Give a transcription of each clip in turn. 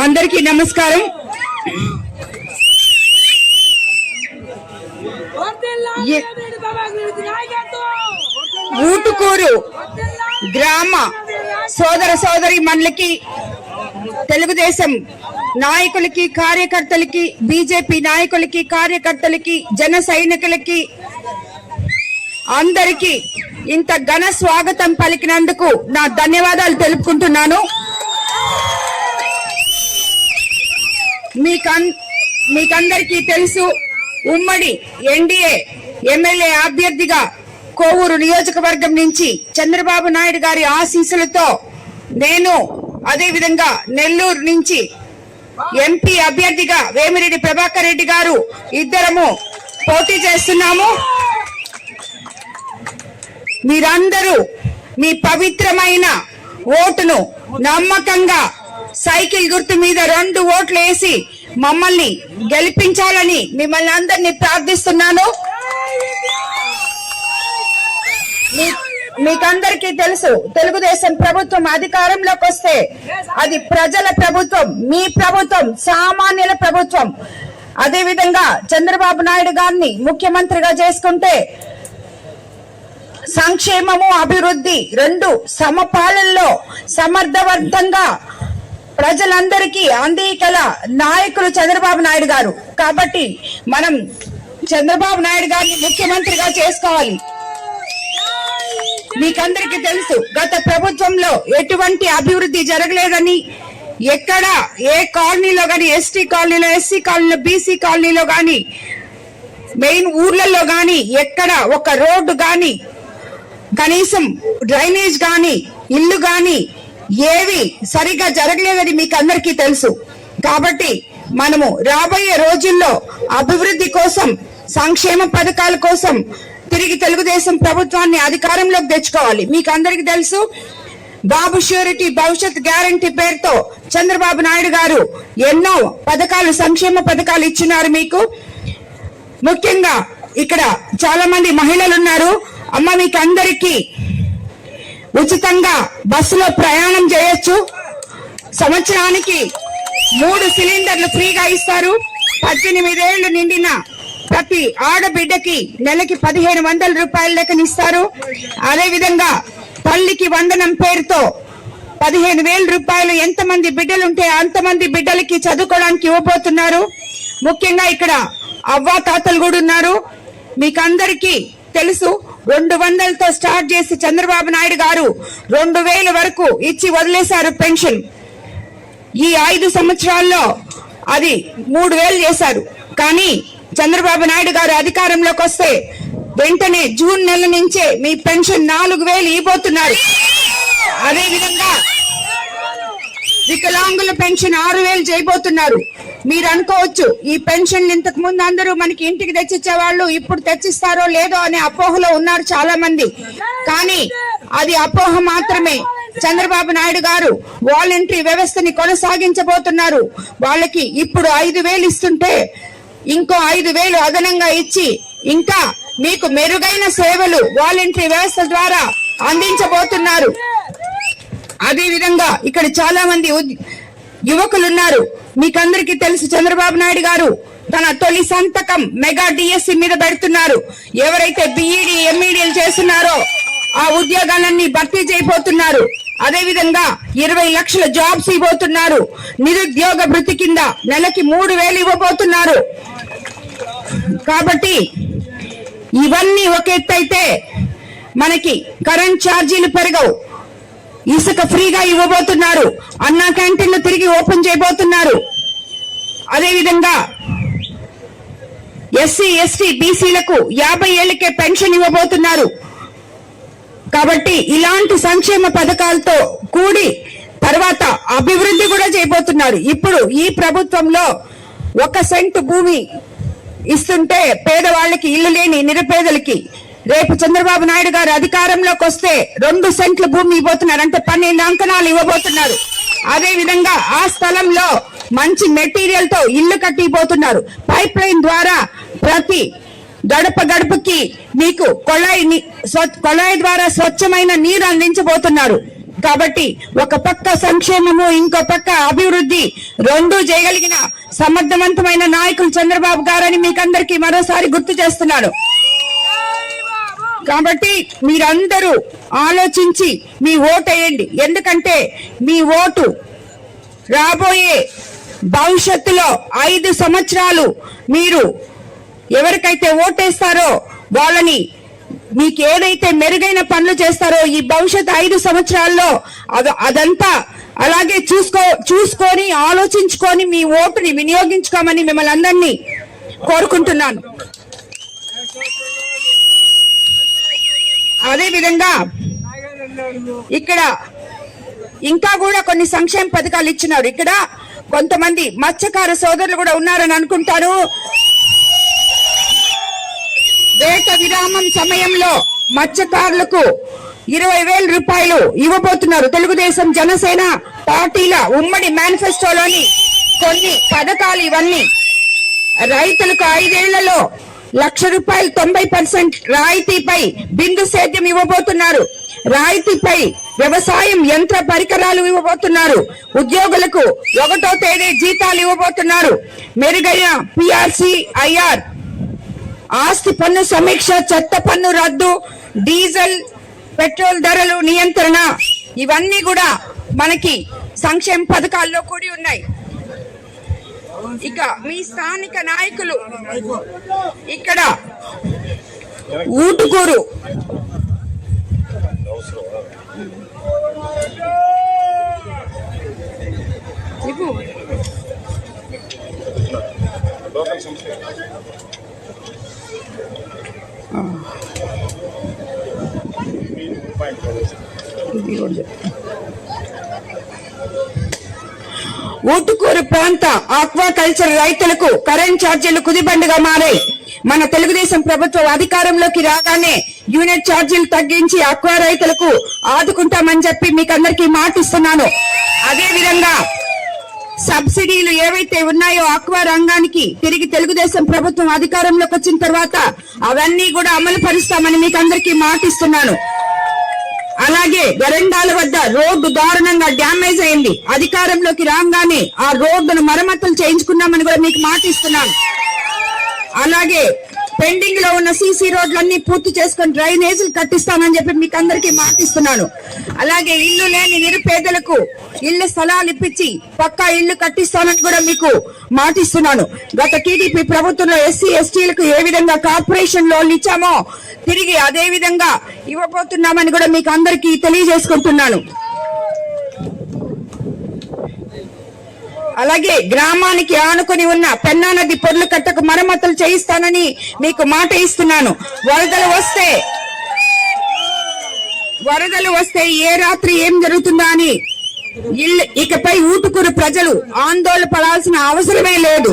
అందరికీ నమస్కారం. ఊటుకూరు గ్రామ సోదర సోదరి మండలికి తెలుగుదేశం నాయకులకి కార్యకర్తలకి బీజేపీ నాయకులకి కార్యకర్తలకి జన సైనికులకి అందరికీ ఇంత ఘన స్వాగతం పలికినందుకు నా ధన్యవాదాలు తెలుపుకుంటున్నాను. మీకన్ మీకందరికీ తెలుసు ఉమ్మడి ఎన్డీఏ ఎమ్మెల్యే అభ్యర్థిగా కోవూరు నియోజకవర్గం నుంచి చంద్రబాబు నాయుడు గారి ఆశీస్సులతో నేను అదేవిధంగా నెల్లూరు నుంచి ఎంపీ అభ్యర్థిగా వేమిరెడ్డి ప్రభాకర్ రెడ్డి గారు ఇద్దరము పోటీ చేస్తున్నాము. మీరందరూ మీ పవిత్రమైన ఓటును నమ్మకంగా సైకిల్ గుర్తు మీద రెండు ఓట్లు వేసి మమ్మల్ని గెలిపించాలని మిమ్మల్ని అందరినీ ప్రార్థిస్తున్నాను. మీ- మీకందరికీ తెలుసు తెలుగుదేశం ప్రభుత్వం అధికారంలోకి వస్తే అది ప్రజల ప్రభుత్వం మీ ప్రభుత్వం సామాన్యుల ప్రభుత్వం. అదే విధంగా చంద్రబాబు నాయుడు గారిని ముఖ్యమంత్రిగా చేసుకుంటే సంక్షేమము అభివృద్ధి రెండు సమపాలనలో సమర్థవంతంగా ప్రజలందరికీ అందికల నాయకులు చంద్రబాబు నాయుడు గారు. కాబట్టి మనం చంద్రబాబు నాయుడు గారిని ముఖ్యమంత్రిగా చేసుకోవాలి. మీకందరికీ తెలుసు గత ప్రభుత్వంలో ఎటువంటి అభివృద్ధి జరగలేదని ఎక్కడ ఏ కాలనీలో గాని ఎస్టీ కాలనీలో ఎస్సీ కాలనీలో బీసీ కాలనీలో గాని మెయిన్ ఊర్లలో గాని ఎక్కడ ఒక రోడ్డు గాని కనీసం డ్రైనేజ్ గాని ఇల్లు గాని ఏవి సరిగా జరగలేదని మీకు అందరికీ తెలుసు. కాబట్టి మనము రాబోయే రోజుల్లో అభివృద్ధి కోసం సంక్షేమ పథకాల కోసం తిరిగి తెలుగుదేశం ప్రభుత్వాన్ని అధికారంలోకి తెచ్చుకోవాలి. మీకు అందరికి తెలుసు బాబు ష్యూరిటీ భవిష్యత్ గ్యారంటీ పేరుతో చంద్రబాబు నాయుడు గారు ఎన్నో పథకాలు సంక్షేమ పథకాలు ఇచ్చినారు మీకు. ముఖ్యంగా ఇక్కడ చాలా మంది మహిళలు ఉన్నారు. అమ్మ మీకు అందరికీ ఉచితంగా బస్సులో ప్రయాణం చేయొచ్చు. సంవత్సరానికి మూడు సిలిండర్లు ఫ్రీగా ఇస్తారు. పద్దెనిమిదేళ్ళు నిండిన ప్రతి ఆడబిడ్డకి నెలకి పదిహేను వందల రూపాయల లెక్కనిస్తారు. ఇస్తారు తల్లికి వందనం పేరుతో పదిహేను వేల రూపాయలు ఎంతమంది బిడ్డలు ఉంటే అంతమంది బిడ్డలకి చదువుకోవడానికి ఇవ్వబోతున్నారు. ముఖ్యంగా ఇక్కడ అవ్వా తాతలు కూడా ఉన్నారు. మీకందరికీ తెలుసు రెండు వందలతో స్టార్ట్ చేసి చంద్రబాబు నాయుడు గారు రెండు వేల వరకు ఇచ్చి వదిలేశారు పెన్షన్. ఈ ఐదు సంవత్సరాల్లో అది మూడు వేలు చేశారు. కానీ చంద్రబాబు నాయుడు గారు అధికారంలోకి వస్తే వెంటనే జూన్ నెల నుంచే మీ పెన్షన్ నాలుగు వేలు ఇవ్వబోతున్నారు. అదేవిధంగా వికలాంగుల పెన్షన్ ఆరు వేలు చేయబోతున్నారు. మీరు అనుకోవచ్చు ఈ పెన్షన్లు ఇంతకు ముందు అందరూ మనకి ఇంటికి తెచ్చిచ్చే వాళ్ళు ఇప్పుడు తెచ్చిస్తారో లేదో అనే అపోహలో ఉన్నారు చాలా మంది కానీ అది అపోహ మాత్రమే. చంద్రబాబు నాయుడు గారు వాలంటరీ వ్యవస్థని కొనసాగించబోతున్నారు. వాళ్ళకి ఇప్పుడు ఐదు వేలు ఇస్తుంటే ఇంకో ఐదు వేలు అదనంగా ఇచ్చి ఇంకా మీకు మెరుగైన సేవలు వాలంటరీ వ్యవస్థ ద్వారా అందించబోతున్నారు. అదేవిధంగా ఇక్కడ చాలా మంది యువకులున్నారు. మీకందరికీ తెలుసు చంద్రబాబు నాయుడు గారు తన తొలి సంతకం మెగా డిఎస్సి మీద పెడుతున్నారు. ఎవరైతే బిఈడి ఎంఈడీలు చేస్తున్నారో ఆ ఉద్యోగాలన్నీ భర్తీ చేయబోతున్నారు. అదే విధంగా ఇరవై లక్షల జాబ్స్ ఇవ్వబోతున్నారు. నిరుద్యోగ భృతి కింద నెలకి మూడు వేలు ఇవ్వబోతున్నారు. కాబట్టి ఇవన్నీ ఒక ఎత్తు అయితే మనకి కరెంట్ ఛార్జీలు పెరగవు. ఇసుక ఫ్రీగా ఇవ్వబోతున్నారు. అన్నా క్యాంటీన్లు తిరిగి ఓపెన్ చేయబోతున్నారు. అదేవిధంగా ఎస్సీ ఎస్టీ బీసీలకు యాభై ఏళ్ళకే పెన్షన్ ఇవ్వబోతున్నారు. కాబట్టి ఇలాంటి సంక్షేమ పథకాలతో కూడి తర్వాత అభివృద్ధి కూడా చేయబోతున్నారు. ఇప్పుడు ఈ ప్రభుత్వంలో ఒక సెంటు భూమి ఇస్తుంటే పేదవాళ్ళకి ఇల్లు లేని నిరుపేదలకి రేపు చంద్రబాబు నాయుడు గారు అధికారంలోకి వస్తే రెండు సెంట్ల భూమి ఇవ్వబోతున్నారు అంటే పన్నెండు అంకణాలు ఇవ్వబోతున్నారు. అదే విధంగా ఆ స్థలంలో మంచి మెటీరియల్తో ఇల్లు కట్టిపోతున్నారు పైప్ లైన్ ద్వారా ప్రతి గడప గడపకి మీకు కొళాయి కొళాయి ద్వారా స్వచ్ఛమైన నీరు అందించబోతున్నారు. కాబట్టి ఒక పక్క సంక్షేమము ఇంకో పక్క అభివృద్ధి రెండు చేయగలిగిన సమర్థవంతమైన నాయకులు చంద్రబాబు గారని మీకందరికీ మరోసారి గుర్తు చేస్తున్నాను. కాబట్టి మీరందరూ ఆలోచించి మీ ఓటు వేయండి. ఎందుకంటే మీ ఓటు రాబోయే భవిష్యత్తులో ఐదు సంవత్సరాలు మీరు ఎవరికైతే ఓటేస్తారో వాళ్ళని మీకు ఏదైతే మెరుగైన పనులు చేస్తారో ఈ భవిష్యత్ ఐదు సంవత్సరాల్లో అద- అదంతా అలాగే చూసుకో చూసుకొని ఆలోచించుకొని మీ ఓటుని వినియోగించుకోమని మిమ్మల్ని అందరినీ కోరుకుంటున్నాను. అదే విధంగా ఇక్కడ ఇంకా కూడా కొన్ని సంక్షేమ పథకాలు ఇచ్చినారు. ఇక్కడ కొంతమంది మత్స్యకార సోదరులు కూడా ఉన్నారని అనుకుంటారు వేట విరామం సమయంలో మత్స్యకారులకు ఇరవై వేల రూపాయలు ఇవ్వబోతున్నారు. తెలుగుదేశం జనసేన పార్టీల ఉమ్మడి మేనిఫెస్టోలోని కొన్ని పథకాలు ఇవన్నీ రైతులకు ఐదేళ్ళలో లక్ష రూపాయలు తొంభై పర్సెంట్ రాయితీపై బిందు సేద్యం ఇవ్వబోతున్నారు. రాయితీపై వ్యవసాయం యంత్ర పరికరాలు ఇవ్వబోతున్నారు. ఉద్యోగులకు ఒకటో తేదీ జీతాలు ఇవ్వబోతున్నారు. మెరుగైన పిఆర్సి ఐఆర్ ఆస్తి పన్ను సమీక్ష చెత్త పన్ను రద్దు డీజిల్ పెట్రోల్ ధరలు నియంత్రణ ఇవన్నీ కూడా మనకి సంక్షేమ పథకాల్లో కూడి ఉన్నాయి. ఇక మీ స్థానిక నాయకులు ఇక్కడ ఊటుకూరు. ఇది కూడా చెప్పు. ఊటుకూరు ప్రాంత ఆక్వాకల్చర్ రైతులకు కరెంట్ ఛార్జీలు కుదిబండిగా మారాయి మన తెలుగుదేశం ప్రభుత్వం అధికారంలోకి రాగానే యూనిట్ ఛార్జీలు తగ్గించి ఆక్వా రైతులకు ఆదుకుంటామని చెప్పి మీకు అందరికీ మాటిస్తున్నాను. అదే విధంగా సబ్సిడీలు ఏవైతే ఉన్నాయో ఆక్వా రంగానికి తిరిగి తెలుగుదేశం ప్రభుత్వం అధికారంలోకి వచ్చిన తర్వాత అవన్నీ కూడా అమలు పరుస్తామని మీకు అందరికీ మాటిస్తున్నాను. అలాగే వరండాల వద్ద రోడ్డు దారుణంగా డ్యామేజ్ అయింది. అధికారంలోకి రాగానే ఆ రోడ్డును మరమ్మతులు చేయించుకున్నామని కూడా మీకు మాటిస్తున్నాను అలాగే పెండింగ్లో ఉన్న సీసీ రోడ్లన్నీ పూర్తి చేసుకొని డ్రైనేజీలు కట్టిస్తానని చెప్పి మీకు అందరికీ మాటిస్తున్నాను అలాగే ఇల్లు లేని నిరుపేదలకు ఇల్లు స్థలాలు ఇప్పించి పక్కా ఇల్లు కట్టిస్తానని కూడా మీకు మాటిస్తున్నాను. గత టీడీపీ ప్రభుత్వంలో ఎస్సీ ఎస్టీలకు ఏ విధంగా కార్పొరేషన్ లోన్లు ఇచ్చామో తిరిగి అదే విధంగా ఇవ్వబోతున్నామని కూడా మీకు అందరికీ తెలియజేసుకుంటున్నాను. అలాగే గ్రామానికి ఆనుకొని ఉన్న పెన్నా నది పొర్లు కట్టకు మరమ్మతులు చేయిస్తానని మీకు మాట ఇస్తున్నాను. వరదలు వస్తే వరదలు వస్తే ఏ రాత్రి ఏం జరుగుతుందా అని ఇకపై ఊటుకూరు ప్రజలు ఆందోళన పడాల్సిన అవసరమే లేదు.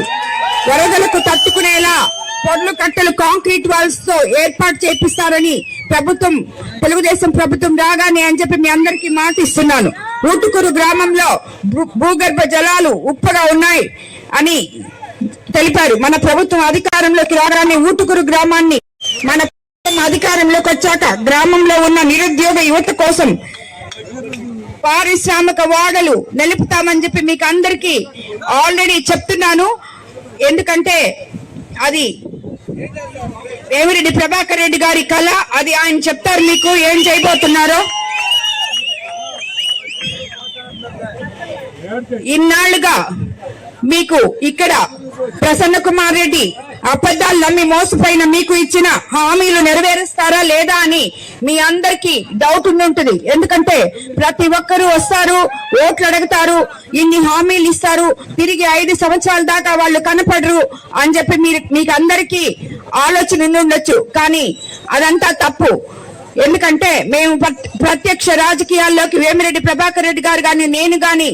వరదలకు తట్టుకునేలా పొడ్లు కట్టలు కాంక్రీట్ వాల్స్తో ఏర్పాటు చేపిస్తారని ప్రభుత్వం తెలుగుదేశం ప్రభుత్వం రాగానే అని చెప్పి మీ అందరికీ మాటిస్తున్నాను. ఊటుకూరు గ్రామంలో భూ- భూగర్భ జలాలు ఉప్పగా ఉన్నాయి అని తెలిపారు. మన ప్రభుత్వం అధికారంలోకి రాగానే ఊటుకూరు గ్రామాన్ని మన ప్రభుత్వం అధికారంలోకి వచ్చాక గ్రామంలో ఉన్న నిరుద్యోగ యువత కోసం పారిశ్రామిక వాడలు నిలుపుతామని చెప్పి మీకు అందరికీ ఆల్రెడీ చెప్తున్నాను. ఎందుకంటే అది వేమిరెడ్డి ప్రభాకర్ రెడ్డి గారి కళ అది ఆయన చెప్తారు మీకు ఏం చేయబోతున్నారో. ఇన్నాళ్ళుగా మీకు ఇక్కడ ప్రసన్న కుమార్ రెడ్డి అబద్ధాలు నమ్మి మోసపోయిన మీకు ఇచ్చిన హామీలు నెరవేరుస్తారా లేదా అని మీ అందరికీ డౌట్ ఉంటుంది. ఎందుకంటే ప్రతి ఒక్కరూ వస్తారు ఓట్లు అడుగుతారు ఇన్ని హామీలు ఇస్తారు తిరిగి ఐదు సంవత్సరాల దాకా వాళ్ళు కనపడరు అని చెప్పి మీరు మీకు అందరికీ ఆలోచన ఉండొచ్చు. కానీ అదంతా తప్పు. ఎందుకంటే మేము ప్రత్యక్ష రాజకీయాల్లోకి వేమిరెడ్డి ప్రభాకర్ రెడ్డి గారు కానీ నేను కానీ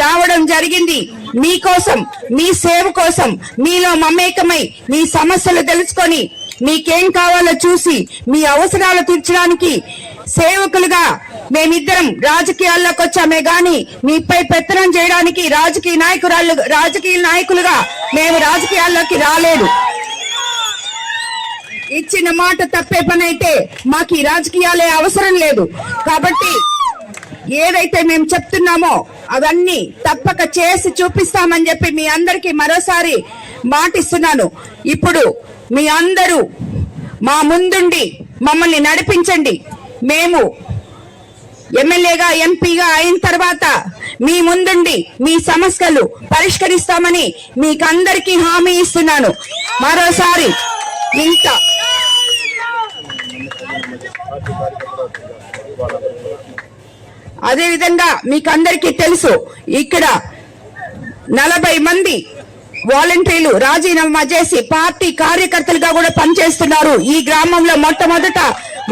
రావడం జరిగింది. మీకోసం మీ సేవ కోసం మీలో మమేకమై మీ సమస్యలు తెలుసుకొని మీకేం కావాలో చూసి మీ అవసరాలు తీర్చడానికి సేవకులుగా మేమిద్దరం రాజకీయాల్లోకి వచ్చామే గాని మీపై పెత్తనం చేయడానికి రాజకీయ నాయకురాలు రాజకీయ నాయకులుగా మేము రాజకీయాల్లోకి రాలేదు. ఇచ్చిన మాట తప్పే పని అయితే మాకు ఈ రాజకీయాలే అవసరం లేదు. కాబట్టి ఏదైతే మేము చెప్తున్నామో అవన్నీ తప్పక చేసి చూపిస్తామని చెప్పి మీ అందరికీ మరోసారి మాటిస్తున్నాను. ఇప్పుడు మీ అందరూ మా ముందుండి మమ్మల్ని నడిపించండి. మేము ఎమ్మెల్యేగా ఎంపీగా అయిన తర్వాత మీ ముందుండి మీ సమస్యలు పరిష్కరిస్తామని మీకందరికీ హామీ ఇస్తున్నాను. మరోసారి ఇంత. అదే విధంగా మీకందరికీ తెలుసు ఇక్కడ నలభై మంది వాలంటీర్లు రాజీనామా చేసి పార్టీ కార్యకర్తలుగా కూడా పనిచేస్తున్నారు. ఈ గ్రామంలో మొట్టమొదట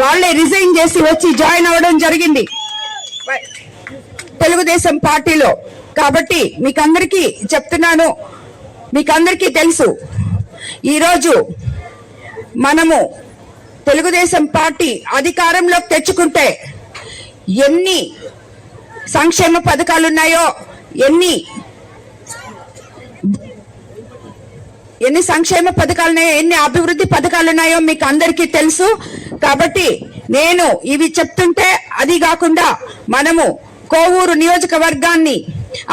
వాళ్ళే రిజైన్ చేసి వచ్చి జాయిన్ అవ్వడం జరిగింది. తెలుగుదేశం పార్టీలో. కాబట్టి మీకందరికీ చెప్తున్నాను మీకందరికీ తెలుసు. ఈరోజు మనము తెలుగుదేశం పార్టీ అధికారంలోకి తెచ్చుకుంటే ఎన్ని సంక్షేమ పథకాలు ఉన్నాయో? ఎన్ని? ఎన్ని సంక్షేమ పథకాలు ఉన్నాయో ఎన్ని అభివృద్ధి పథకాలు ఉన్నాయో మీకు అందరికీ తెలుసు. కాబట్టి నేను ఇవి చెప్తుంటే అది కాకుండా మనము కోవూరు నియోజకవర్గాన్ని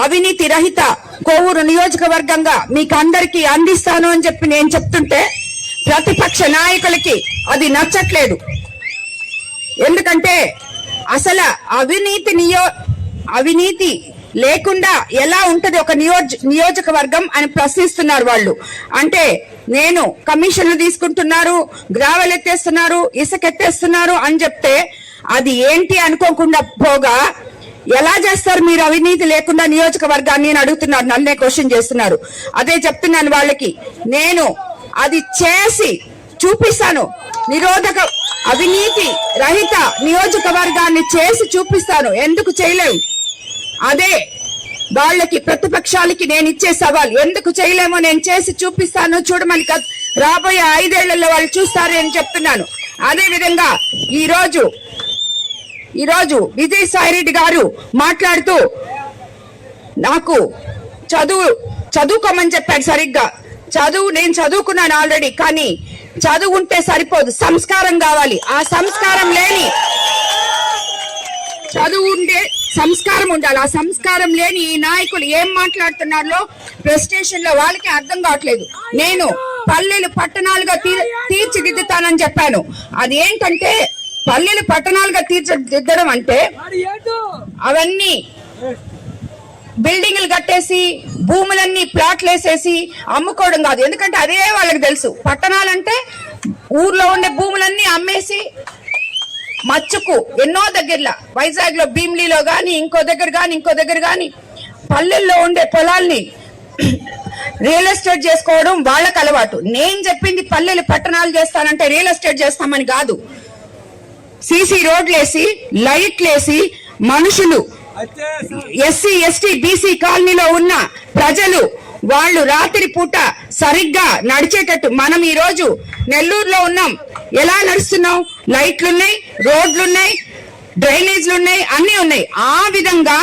అవినీతి రహిత కోవూరు నియోజకవర్గంగా మీకు అందరికీ అందిస్తాను అని చెప్పి నేను చెప్తుంటే ప్రతిపక్ష నాయకులకి అది నచ్చట్లేదు. ఎందుకంటే అసలు అవినీతి నియో అవినీతి లేకుండా ఎలా ఉంటది ఒక నియోజ నియోజకవర్గం అని ప్రశ్నిస్తున్నారు వాళ్ళు. అంటే నేను కమిషన్లు తీసుకుంటున్నారు గ్రావెలు ఎత్తేస్తున్నారు ఇసుకెత్తేస్తున్నారు అని చెప్తే అది ఏంటి అనుకోకుండా పోగా ఎలా చేస్తారు మీరు అవినీతి లేకుండా నియోజకవర్గాన్ని అని అడుగుతున్నారు నన్నే క్వశ్చన్ చేస్తున్నారు. అదే చెప్తున్నాను వాళ్ళకి. నేను అది చేసి చూపిస్తాను. నిరోధక అవినీతి రహిత నియోజకవర్గాన్ని చేసి చూపిస్తాను. ఎందుకు చేయలేవు అదే వాళ్ళకి ప్రతిపక్షాలకి నేను ఇచ్చే సవాల్. ఎందుకు చేయలేమో నేను చేసి చూపిస్తాను చూడమని రాబోయే ఐదేళ్ళలో వాళ్ళు చూస్తారు అని చెప్తున్నాను. అదే విధంగా ఈ రోజు ఈ రోజు విజయసాయి రెడ్డి గారు మాట్లాడుతూ నాకు చదువు చదువుకోమని చెప్పాడు సరిగ్గా. చదువు నేను చదువుకున్నాను ఆల్రెడీ కానీ చదువు ఉంటే సరిపోదు. సంస్కారం కావాలి. ఆ సంస్కారం లేని చదువు ఉండే సంస్కారం ఉండాలి. ఆ సంస్కారం లేని ఈ నాయకులు ఏం మాట్లాడుతున్నారో ప్రెస్టేషన్లో వాళ్ళకి అర్థం కావట్లేదు. నేను పల్లెలు పట్టణాలుగా తీర్చిదిద్దుతానని చెప్పాను. అది ఏంటంటే పల్లెలు పట్టణాలుగా తీర్చిదిద్దడం అంటే అవన్నీ బిల్డింగ్లు కట్టేసి భూములన్నీ ప్లాట్లు వేసేసి అమ్ముకోవడం కాదు. ఎందుకంటే అదే వాళ్ళకి తెలుసు. పట్టణాలంటే ఊర్లో ఉండే భూములన్నీ అమ్మేసి మచ్చుకు ఎన్నో దగ్గరలో వైజాగ్లో భీమ్లీలో గాని ఇంకో దగ్గర గాని ఇంకో దగ్గర గాని పల్లెల్లో ఉండే పొలాల్ని రియల్ ఎస్టేట్ చేసుకోవడం వాళ్ళకి అలవాటు. నేను చెప్పింది పల్లెలు పట్టణాలు చేస్తానంటే రియల్ ఎస్టేట్ చేస్తామని కాదు. సీసీ రోడ్లేసి లైట్లేసి మనుషులు ఎస్సీ ఎస్టీ బీసీ కాలనీలో ఉన్న ప్రజలు వాళ్ళు రాత్రి పూట సరిగ్గా నడిచేటట్టు మనం ఈ రోజు నెల్లూరులో ఉన్నాం. ఎలా నడుస్తున్నాం లైట్లున్నాయి రోడ్లున్నాయి డ్రైనేజ్లు ఉన్నాయి అన్ని ఉన్నాయి. ఆ విధంగా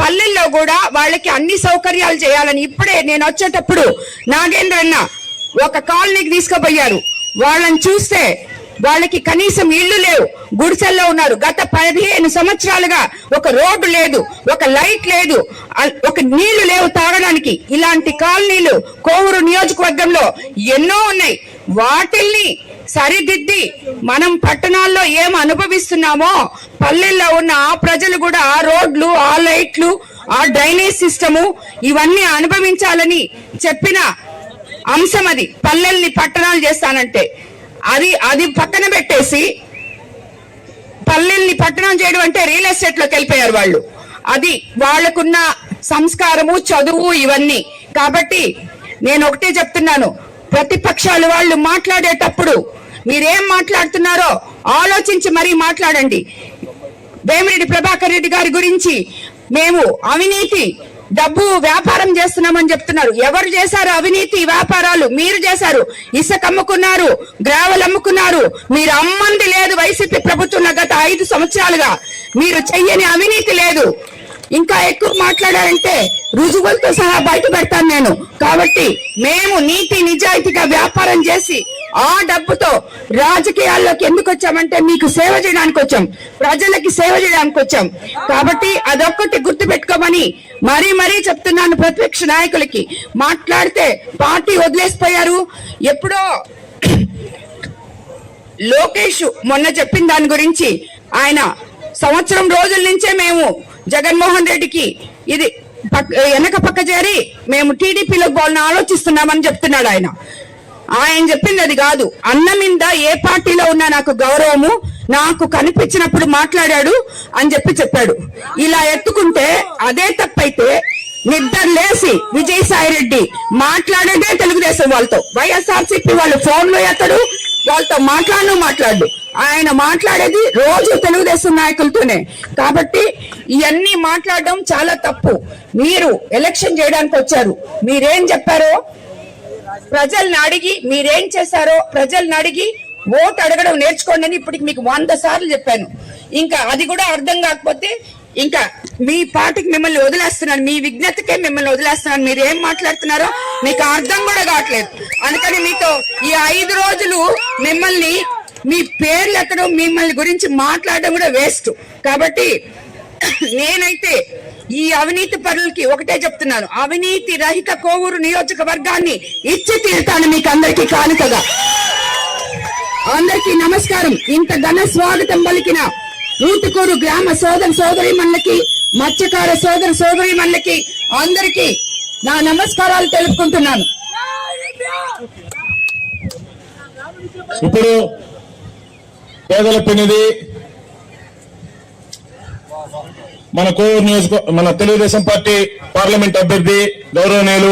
పల్లెల్లో కూడా వాళ్ళకి అన్ని సౌకర్యాలు చేయాలని ఇప్పుడే నేను వచ్చేటప్పుడు నాగేంద్ర అన్న ఒక కాలనీకి తీసుకుపోయారు. వాళ్ళని చూస్తే వాళ్ళకి కనీసం ఇల్లు లేవు. గుడిసెల్లో ఉన్నారు. గత పదిహేను సంవత్సరాలుగా ఒక రోడ్డు లేదు ఒక లైట్ లేదు ఒక నీళ్ళు లేవు తాగడానికి. ఇలాంటి కాలనీలు కోవూరు నియోజకవర్గంలో ఎన్నో ఉన్నాయి. వాటిల్ని సరిదిద్ది మనం పట్టణాల్లో ఏం అనుభవిస్తున్నామో పల్లెల్లో ఉన్న ఆ ప్రజలు కూడా ఆ రోడ్లు ఆ లైట్లు ఆ డ్రైనేజ్ సిస్టము ఇవన్నీ అనుభవించాలని చెప్పిన అంశం అది. పల్లెల్ని పట్టణాలు చేస్తానంటే. అది అది పక్కన పెట్టేసి పల్లెల్ని పట్టణం చేయడం అంటే రియల్ ఎస్టేట్లోకి వెళ్ళిపోయారు వాళ్ళు. అది వాళ్ళకున్న సంస్కారము చదువు ఇవన్నీ. కాబట్టి నేను ఒకటే చెప్తున్నాను ప్రతిపక్షాలు వాళ్ళు మాట్లాడేటప్పుడు మీరేం మాట్లాడుతున్నారో ఆలోచించి మరీ మాట్లాడండి. వేమిరెడ్డి ప్రభాకర్ రెడ్డి గారి గురించి మేము అవినీతి డబ్బు వ్యాపారం చేస్తున్నామని చెప్తున్నారు. ఎవరు చేశారు అవినీతి వ్యాపారాలు? మీరు చేశారు. ఇసుక అమ్ముకున్నారు గ్రావెల్ అమ్ముకున్నారు. మీరు అమ్మంది లేదు వైసీపీ ప్రభుత్వం గత ఐదు సంవత్సరాలుగా. మీరు చెయ్యని అవినీతి లేదు. ఇంకా ఎక్కువ మాట్లాడారంటే రుజువులతో సహా బయట పెడతాను నేను. కాబట్టి మేము నీతి నిజాయితీగా వ్యాపారం చేసి ఆ డబ్బుతో రాజకీయాల్లోకి ఎందుకు వచ్చామంటే మీకు సేవ చేయడానికి వచ్చాం. ప్రజలకి సేవ చేయడానికి వచ్చాం. కాబట్టి అదొక్కటి గుర్తు పెట్టుకోమని మరీ మరీ చెప్తున్నాను ప్రతిపక్ష నాయకులకి. మాట్లాడితే పార్టీ వదిలేసిపోయారు. ఎప్పుడో లోకేష్ మొన్న చెప్పిన దాని గురించి ఆయన సంవత్సరం రోజుల నుంచే మేము జగన్మోహన్ రెడ్డికి ఇది వెనక పక్క చేరి మేము టీడీపీలో పోవాలని ఆలోచిస్తున్నామని చెప్తున్నాడు ఆయన. ఆయన చెప్పింది అది కాదు. అన్న మీద ఏ పార్టీలో ఉన్నా నాకు గౌరవము నాకు కనిపించినప్పుడు మాట్లాడాడు అని చెప్పి చెప్పాడు. ఇలా ఎత్తుకుంటే అదే తప్పైతే నిద్ర లేసి విజయసాయి రెడ్డి మాట్లాడేదే తెలుగుదేశం వాళ్ళతో. వైఎస్ఆర్ సిపి వాళ్ళు ఫోన్లు ఎత్తడు వాళ్ళతో మాట్లాడను మాట్లాడు. ఆయన మాట్లాడేది రోజు తెలుగుదేశం నాయకులతోనే. కాబట్టి ఇవన్నీ మాట్లాడడం చాలా తప్పు. మీరు ఎలక్షన్ చేయడానికి వచ్చారు. మీరేం చెప్పారో ప్రజల్ని అడిగి మీరేం చేశారో ప్రజల్ని అడిగి ఓటు అడగడం నేర్చుకోండి అని ఇప్పటికి మీకు వంద సార్లు చెప్పాను. ఇంకా అది కూడా అర్థం కాకపోతే ఇంకా మీ పాటికి మిమ్మల్ని వదిలేస్తున్నాను మీ విజ్ఞతకే మిమ్మల్ని వదిలేస్తున్నాను మీరు ఏం మాట్లాడుతున్నారో మీకు అర్థం కూడా కావట్లేదు. అందుకని మీతో ఈ ఐదు రోజులు మిమ్మల్ని మీ పేర్లు ఎక్కడం మిమ్మల్ని గురించి మాట్లాడడం కూడా వేస్ట్. కాబట్టి నేనైతే ఈ అవినీతి పరులకి ఒకటే చెప్తున్నాను. అవినీతి రహిత కోవూరు నియోజకవర్గాన్ని ఇచ్చి తీరుతాను మీకు అందరికీ కానుకగా. అందరికీ నమస్కారం. ఇంత ఘన స్వాగతం పలికిన రూతుకూరు గ్రామ సోదర సోదరి మళ్ళకి మత్స్యకార సోదర సోదరి మళ్ళకి అందరికీ నా నమస్కారాలు తెలుపుకుంటున్నాను. ఇప్పుడు పేదల పెనిది మన కోవూరు నియోజక మన తెలుగుదేశం పార్టీ పార్లమెంట్ అభ్యర్థి గౌరవనీయులు